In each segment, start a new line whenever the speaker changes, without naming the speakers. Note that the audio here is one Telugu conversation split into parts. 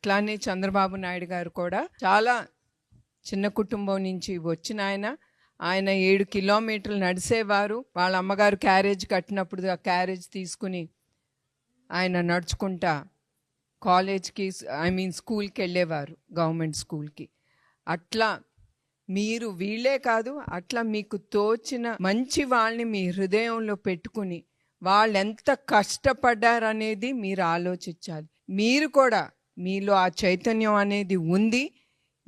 అట్లానే చంద్రబాబు నాయుడు గారు కూడా చాలా చిన్న కుటుంబం నుంచి వచ్చిన ఆయన ఆయన ఏడు కిలోమీటర్లు నడిసేవారు. వాళ్ళ అమ్మగారు క్యారేజ్ కట్టినప్పుడు ఆ క్యారేజ్ తీసుకుని ఆయన నడుచుకుంటా కాలేజ్కి ఐ మీన్ స్కూల్కి వెళ్ళేవారు గవర్నమెంట్ స్కూల్కి. అట్లా మీరు వీళ్ళే కాదు అట్లా మీకు తోచిన మంచి వాళ్ళని మీ హృదయంలో పెట్టుకుని వాళ్ళు ఎంత కష్టపడ్డారనేది మీరు ఆలోచించాలి. మీరు కూడా మీలో ఆ చైతన్యం అనేది ఉంది.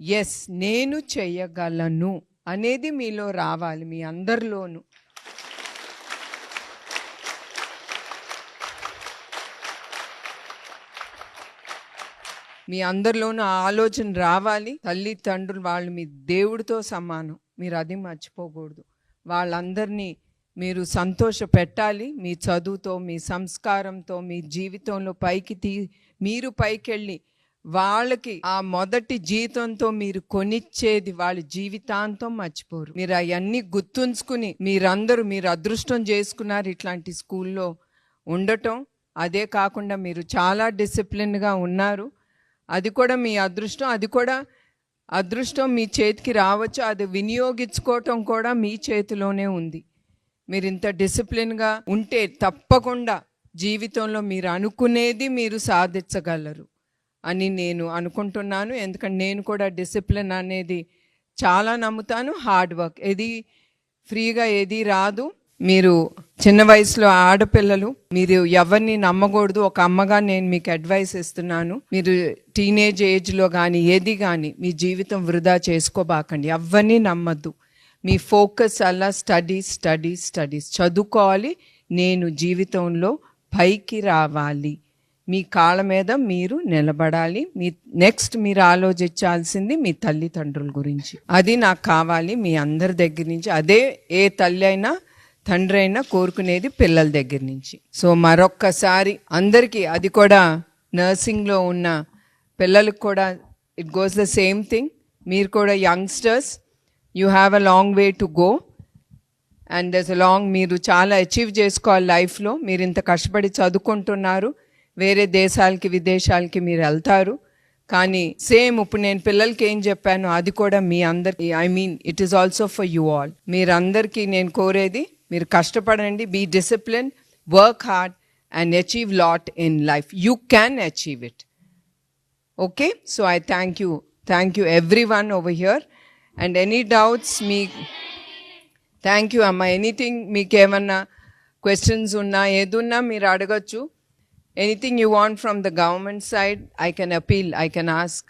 ఎస్ నేను చెయ్యగలను అనేది మీలో రావాలి మీ అందరిలోనూ. మీ అందరిలోనూ ఆ ఆలోచన రావాలి. తల్లి తండ్రులు వాళ్ళు మీ దేవుడితో సమానం. మీరు అది మర్చిపోకూడదు. వాళ్ళందరినీ మీరు సంతోష పెట్టాలి మీ చదువుతో మీ సంస్కారంతో మీ జీవితంలో పైకి తీ మీరు పైకెళ్ళి వాళ్ళకి ఆ మొదటి జీతంతో మీరు కొనిచ్చేది వాళ్ళ జీవితాంతం మర్చిపోరు. మీరు అవన్నీ గుర్తుంచుకుని మీరందరూ మీరు అదృష్టం చేసుకున్నారు ఇట్లాంటి స్కూల్లో ఉండటం. అదే కాకుండా మీరు చాలా డిసిప్లిన్గా ఉన్నారు. అది కూడా మీ అదృష్టం. అది కూడా అదృష్టం మీ చేతికి రావచ్చు. అది వినియోగించుకోవటం కూడా మీ చేతిలోనే ఉంది. మీరు ఇంత డిసిప్లిన్గా ఉంటే తప్పకుండా జీవితంలో మీరు అనుకునేది మీరు సాధించగలరు అని నేను అనుకుంటున్నాను. ఎందుకంటే నేను కూడా డిసిప్లిన్ అనేది చాలా నమ్ముతాను హార్డ్ వర్క్. ఏది ఫ్రీగా ఏది రాదు. మీరు చిన్న వయసులో ఆడపిల్లలు మీరు ఎవరిని నమ్మకూడదు. ఒక అమ్మగా నేను మీకు అడ్వైస్ ఇస్తున్నాను. మీరు టీనేజ్ ఏజ్లో కానీ ఏది కానీ మీ జీవితం వృధా చేసుకోబాకండి. ఎవరిని నమ్మద్దు. మీ ఫోకస్ అలా స్టడీస్ స్టడీస్ స్టడీస్. చదువుకోవాలి నేను జీవితంలో పైకి రావాలి. మీ కాళ్ళ మీద మీరు నిలబడాలి. మీ నెక్స్ట్ మీరు ఆలోచించాల్సింది మీ తల్లిదండ్రుల గురించి. అది నాకు కావాలి మీ అందరి దగ్గర నుంచి. అదే ఏ తల్లి అయినా తండ్రి అయినా కోరుకునేది పిల్లల దగ్గర నుంచి. సో మరొక్కసారి అందరికీ అది కూడా నర్సింగ్లో ఉన్న పిల్లలకు కూడా it goes the same thing మీరు కూడా youngsters you have a long way to go and thus long మీరు చాలా అచీవ్ చేసుకోవాలి లైఫ్లో మీరు ఇంత కష్టపడి చదువుకుంటున్నారు. వేరే దేశాలకి విదేశాలకి మీరు వెళ్తారు. కానీ సేమ్ ఇప్పుడు నేను పిల్లలకి ఏం చెప్పాను అది కూడా మీ అందరికి. I mean it is also for you all మీరందరికీ నేను కోరేది మీరు కష్టపడండి be discipline work hard and achieve lot in life you can achieve it okay so I thank you thank you everyone over here and any doubts me thank you అమ్మ ఎనీథింగ్ మీకు ఏమన్నా క్వశ్చన్స్ ఉన్నా ఏదున్నా మీరు అడగచ్చు. Anything you want from the government side I can appeal I can ask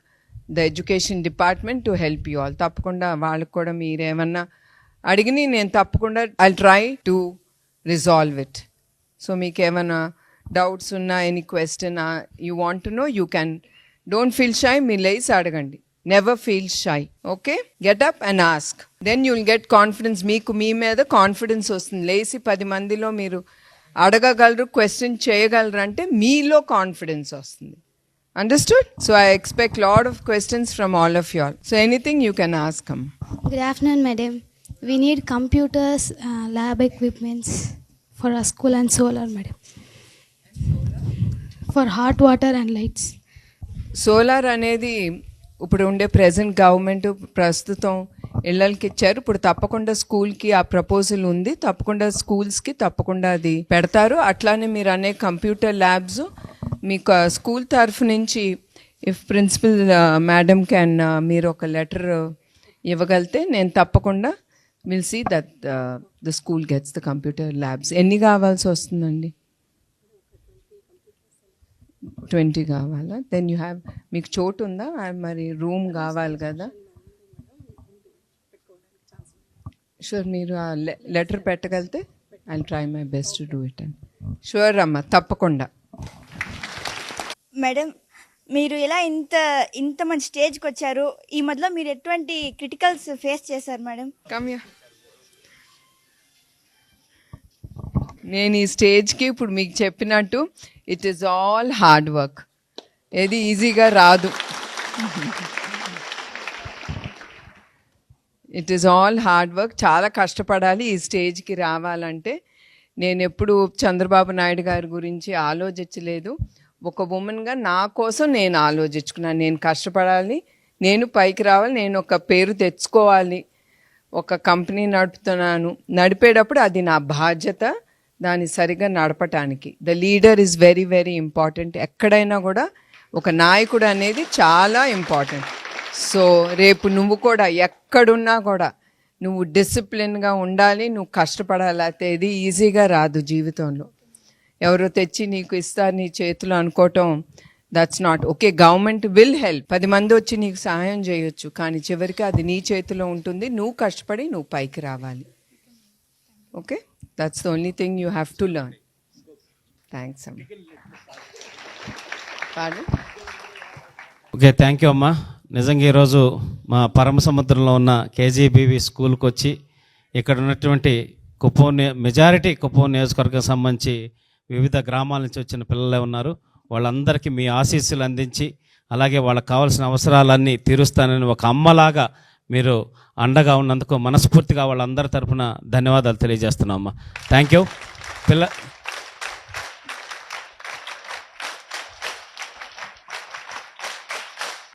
the education department to help you all తప్పకుండా వాళ్ళకి కూడా మీరేమన్నా అడిగిని నేను తప్పకుండా I try to resolve it so మీకేమైనా డౌట్స్ ఉన్నా any question you want to know you can don't feel shy మీరు లేసి అడగండి. Never feel shy okay get up and ask then you'll get confidence మీకు మీ మీద కాన్ఫిడెన్స్ వస్తుంది. లేచి పది మందిలో మీరు అడగగలరు క్వశ్చన్ చేయగలరు అంటే మీలో కాన్ఫిడెన్స్ వస్తుంది. Understood so I expect lot of questions from all of you all so anything you can ask um
Good afternoon, madam. We need computers, uh, lab equipments for our school and solar, madam. For hot water and lights.
Solar అనేది ఇప్పుడు ఉండే ప్రజెంట్ గవర్నమెంట్ ప్రస్తుతం ఇళ్ళకి ఇచ్చారు. ఇప్పుడు తప్పకుండా స్కూల్కి ఆ ప్రపోజల్ ఉంది. తప్పకుండా స్కూల్స్కి తప్పకుండా అది పెడతారు. అట్లానే మీరు అనే కంప్యూటర్ ల్యాబ్స్ మీకు స్కూల్ తరఫు నుంచి ఇఫ్ ప్రిన్సిపల్ మేడం క్యాన్ మీరు ఒక లెటర్ ఇవ్వగలితే నేను తప్పకుండా will see that the school gets the computer labs ఎన్ని కావాల్సి వస్తుందండి? ట్వంటీ కావాలా? దెన్ యూ హ్యావ్ మీకు చోటు ఉందా ఆ, మరి రూమ్ కావాలి కదా? షూర్ మీరు ఆ letter పెట్టగలితే I try my best to do it అండి షూర్ అమ్మ తప్పకుండా.
మేడం మీరు ఎలా ఇంత ఇంత మంచి స్టేజ్కి వచ్చారు ఈ మధ్యలో మీరు ఎటువంటి క్రిటికల్స్ ఫేస్ చేశారు మేడం
కమ్యా నేను ఈ స్టేజ్కి ఇప్పుడు మీకు చెప్పినట్టు it is all hard work ఏది ఈజీగా రాదు. It is all hard work చాలా కష్టపడాలి ఈ స్టేజ్కి రావాలంటే. నేను ఎప్పుడు చంద్రబాబు నాయుడు గారి గురించి ఆలోచించలేదు. ఒక ఉమెన్గా నా కోసం నేను ఆలోచించుకున్నాను. నేను కష్టపడాలి నేను పైకి రావాలి నేను ఒక పేరు తెచ్చుకోవాలి. ఒక కంపెనీ నడుపుతున్నాను. నడిపేటప్పుడు అది నా బాధ్యత. దాన్ని సరిగా నడపటానికి. The leader is very very important ఎక్కడైనా కూడా ఒక నాయకుడు అనేది చాలా ఇంపార్టెంట్ సో రేపు నువ్వు కూడా ఎక్కడున్నా కూడా నువ్వు డిసిప్లిన్గా ఉండాలి నువ్వు కష్టపడాలి అయితే ఇది ఈజీగా రాదు జీవితంలో. ఎవరో తెచ్చి నీకు ఇస్తారు నీ చేతిలో అనుకోవటం that's not okay government will help పది మంది వచ్చి నీకు సహాయం చేయొచ్చు కానీ చివరికి అది నీ చేతిలో ఉంటుంది. నువ్వు కష్టపడి నువ్వు పైకి రావాలి. Okay that's the only thing you have to learn thanks
okay thank you అమ్మా నిజంగా ఈరోజు మా పరమ సముద్రంలో ఉన్న కేజీబీవి స్కూల్కి వచ్చి ఇక్కడ ఉన్నటువంటి కుప్పం మెజారిటీ కుప్పం నియోజకవర్గం సంబంధించి వివిధ గ్రామాల నుంచి వచ్చిన పిల్లలే ఉన్నారు. వాళ్ళందరికీ మీ ఆశీస్సులు అందించి అలాగే వాళ్ళకి కావాల్సిన అవసరాలన్నీ తీరుస్తానని ఒక అమ్మలాగా మీరు అండగా ఉన్నందుకు మనస్ఫూర్తిగా వాళ్ళందరి తరపున ధన్యవాదాలు తెలియజేస్తున్నాం అమ్మ థ్యాంక్ యూ పిల్ల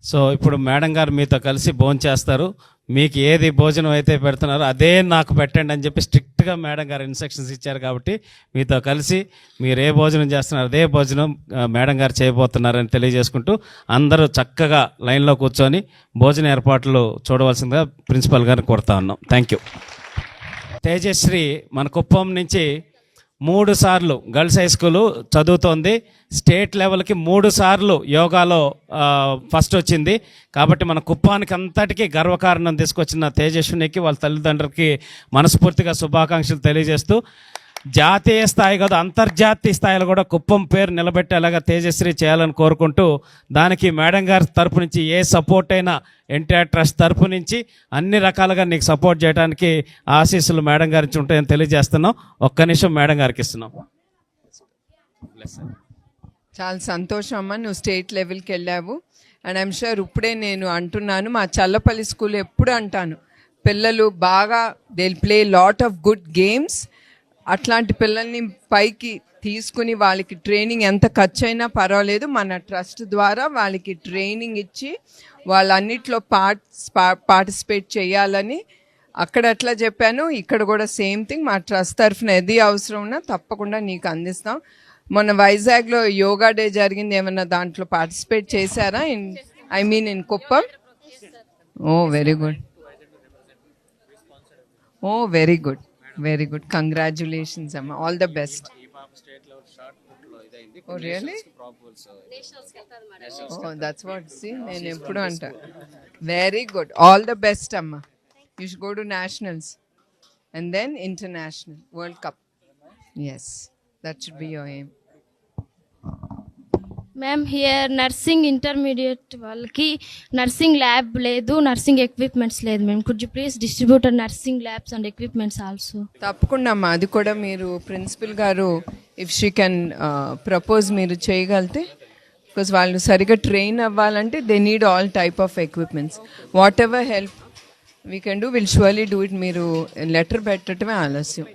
సో ఇప్పుడు మేడం గారు మీతో కలిసి భోంచేస్తారు. మీకు ఏది భోజనం అయితే పెడుతున్నారో అదే నాకు పెట్టండి అని చెప్పి స్ట్రిక్ట్గా మేడం గారు ఇన్స్ట్రక్షన్స్ ఇచ్చారు కాబట్టి మీతో కలిసి మీరు ఏ భోజనం చేస్తున్నారు అదే భోజనం మేడం గారు చేయబోతున్నారని తెలియజేసుకుంటూ అందరూ చక్కగా లైన్లో కూర్చొని భోజన ఏర్పాట్లు చూడవలసిందిగా ప్రిన్సిపల్ గారిని కోరుతా ఉన్నాం. Thank you. తేజశ్రీ మన కుప్పం నుంచి మూడు సార్లు గర్ల్స్ హై స్కూలు చదువుతోంది. స్టేట్ లెవెల్కి మూడు సార్లు యోగాలో ఫస్ట్ వచ్చింది. కాబట్టి మన కుప్పానికి అంతటికీ గర్వకారణం తీసుకొచ్చిన తేజస్వినికి వాళ్ళ తల్లిదండ్రులకి మనస్ఫూర్తిగా శుభాకాంక్షలు తెలియజేస్తూ జాతీయ స్థాయి కాదు అంతర్జాతీయ స్థాయిలో కూడా కుప్పం పేరు నిలబెట్టేలాగా తేజశ్రీ చేయాలని కోరుకుంటూ దానికి మేడం గారి తరపు నుంచి ఏ సపోర్ట్ అయినా ఎన్టీఆర్ ట్రస్ట్ తరపు నుంచి అన్ని రకాలుగా నీకు సపోర్ట్ చేయడానికి ఆశీస్సులు మేడం గారి నుంచి ఉంటాయని తెలియజేస్తున్నాం. ఒక్క నిమిషం మేడం గారికి ఇస్తున్నాం.
చాలా సంతోషం అమ్మ నువ్వు స్టేట్ లెవెల్కి వెళ్ళావు. అండ్ ఐమ్ షూర్ ఇప్పుడే నేను అంటున్నాను మా చల్లపల్లి స్కూల్ ఎప్పుడు అంటాను పిల్లలు బాగా they play lot of good games అట్లాంటి పిల్లల్ని పైకి తీసుకుని వాళ్ళకి ట్రైనింగ్ ఎంత ఖర్చు అయినా పర్వాలేదు. మన ట్రస్ట్ ద్వారా వాళ్ళకి ట్రైనింగ్ ఇచ్చి వాళ్ళన్నిట్లో పార్ట్ పార్టిసిపేట్ చేయాలని అక్కడ ఎట్లా చెప్పాను. ఇక్కడ కూడా సేమ్ థింగ్ మా ట్రస్ట్ తరఫున ఏది అవసరం ఉన్నా తప్పకుండా నీకు అందిస్తాం. మొన్న వైజాగ్లో యోగా డే జరిగింది. ఏమన్నా దాంట్లో పార్టిసిపేట్ చేశారా? In I mean in Kuppam? Oh very good. Oh very good. Very good congratulations అమ్మ all the best oh really oh that's what see నేను ఎప్పుడు అంటా. Very good all the best అమ్మ you should go to nationals and then international world cup yes that should be your aim
ma'am here nursing intermediate వాళ్ళకి నర్సింగ్ ల్యాబ్ లేదు నర్సింగ్ ఎక్విప్మెంట్స్ లేదు ma'am could you please distributor nursing labs and equipments also
తప్పకుండా అమ్మా. అది కూడా మీరు ప్రిన్సిపల్ గారు ఇఫ్ షీ కెన్ ప్రపోజ్ మీరు చేయగలిగితే బికాజ్ వాళ్ళు సరిగా ట్రైన్ అవ్వాలంటే they need all type of equipments whatever help we can do will surely do it మీరు లెటర్ పెట్టడమే ఆలస్యం.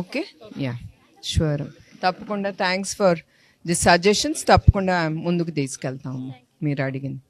ఓకే యా షూర్ తప్పకుండా. థ్యాంక్స్ ఫర్ ది సజెషన్స్ తప్పకుండా ముందుకు తీసుకెళ్తాము. మీరు అడిగింది.